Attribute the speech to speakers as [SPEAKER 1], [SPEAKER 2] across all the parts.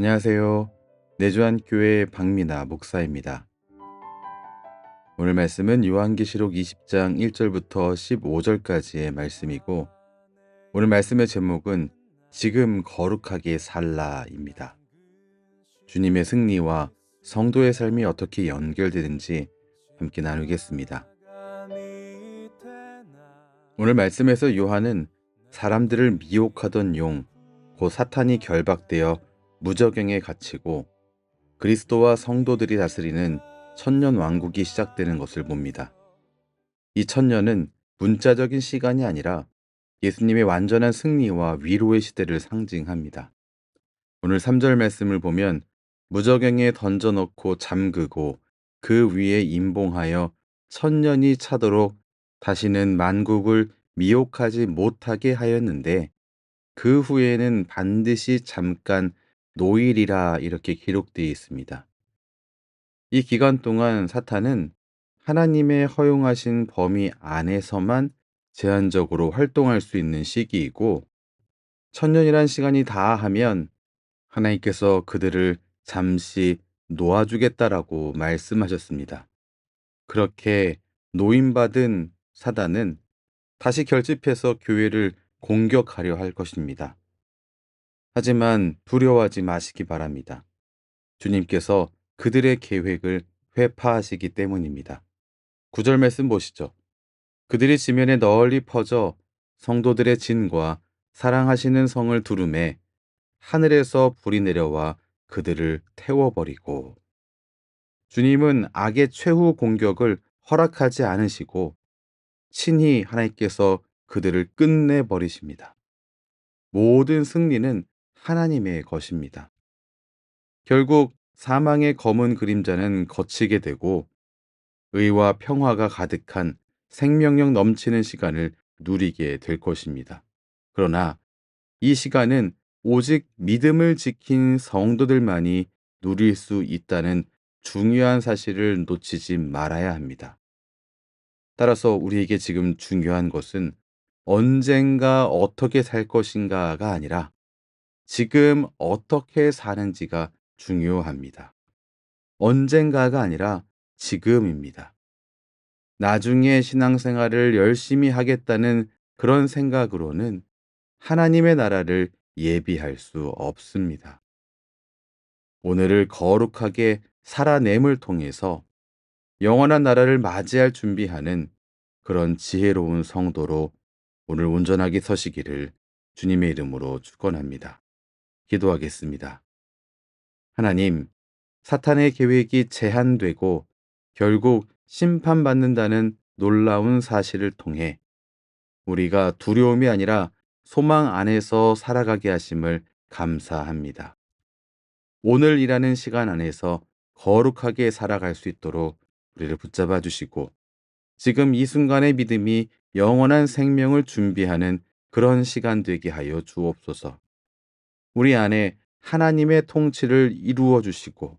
[SPEAKER 1] 안녕하세요. 내주한 교회 박미나 목사입니다. 오늘 말씀은 요한계시록 20장 1절부터 15절까지의 말씀이고 오늘 말씀의 제목은 지금 거룩하게 살라입니다. 주님의 승리와 성도의 삶이 어떻게 연결되는지 함께 나누겠습니다. 오늘 말씀에서 요한은 사람들을 미혹하던 용, 곧 사탄이 결박되어 무저경에 갇히고 그리스도와 성도들이 다스리는 천년 왕국이 시작되는 것을 봅니다. 이 천년은 문자적인 시간이 아니라 예수님의 완전한 승리와 위로의 시대를 상징합니다. 오늘 3절 말씀을 보면 무저경에 던져놓고 잠그고 그 위에 임봉하여 천년이 차도록 다시는 만국을 미혹하지 못하게 하였는데 그 후에는 반드시 잠깐 노일이라 이렇게 기록되어 있습니다. 이 기간 동안 사탄은 하나님의 허용하신 범위 안에서만 제한적으로 활동할 수 있는 시기이고 천년이란 시간이 다 하면 하나님께서 그들을 잠시 놓아주겠다라고 말씀하셨습니다. 그렇게 노임받은 사단은 다시 결집해서 교회를 공격하려 할 것입니다. 하지만 두려워하지 마시기 바랍니다. 주님께서 그들의 계획을 회파하시기 때문입니다. 구절 말씀 보시죠. 그들이 지면에 널리 퍼져 성도들의 진과 사랑하시는 성을 두름에 하늘에서 불이 내려와 그들을 태워버리고 주님은 악의 최후 공격을 허락하지 않으시고 친히 하나님께서 그들을 끝내버리십니다. 모든 승리는 하나님의 것입니다. 결국 사망의 검은 그림자는 거치게 되고 의와 평화가 가득한 생명력 넘치는 시간을 누리게 될 것입니다. 그러나 이 시간은 오직 믿음을 지킨 성도들만이 누릴 수 있다는 중요한 사실을 놓치지 말아야 합니다. 따라서 우리에게 지금 중요한 것은 언젠가 어떻게 살 것인가가 아니라 지금 어떻게 사는지가 중요합니다. 언젠가가 아니라 지금입니다. 나중에 신앙생활을 열심히 하겠다는 그런 생각으로는 하나님의 나라를 예비할 수 없습니다. 오늘을 거룩하게 살아냄을 통해서 영원한 나라를 맞이할 준비하는 그런 지혜로운 성도로 오늘 온전하게 서시기를 주님의 이름으로 축원합니다. 기도하겠습니다. 하나님, 사탄의 계획이 제한되고 결국 심판받는다는 놀라운 사실을 통해 우리가 두려움이 아니라 소망 안에서 살아가게 하심을 감사합니다. 오늘 일하는 시간 안에서 거룩하게 살아갈 수 있도록 우리를 붙잡아 주시고 지금 이 순간의 믿음이 영원한 생명을 준비하는 그런 시간 되게 하여 주옵소서. 우리 안에 하나님의 통치를 이루어 주시고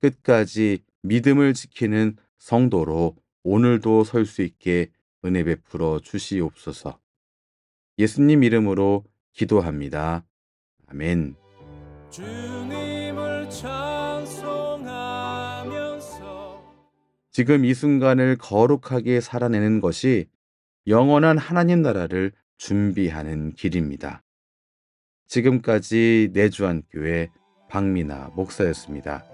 [SPEAKER 1] 끝까지 믿음을 지키는 성도로 오늘도 설 수 있게 은혜 베풀어 주시옵소서. 예수님 이름으로 기도합니다. 아멘.
[SPEAKER 2] 주님을 찬송하면서
[SPEAKER 1] 지금 이 순간을 거룩하게 살아내는 것이 영원한 하나님 나라를 준비하는 길입니다. 지금까지 내주한 교회 박미나 목사였습니다.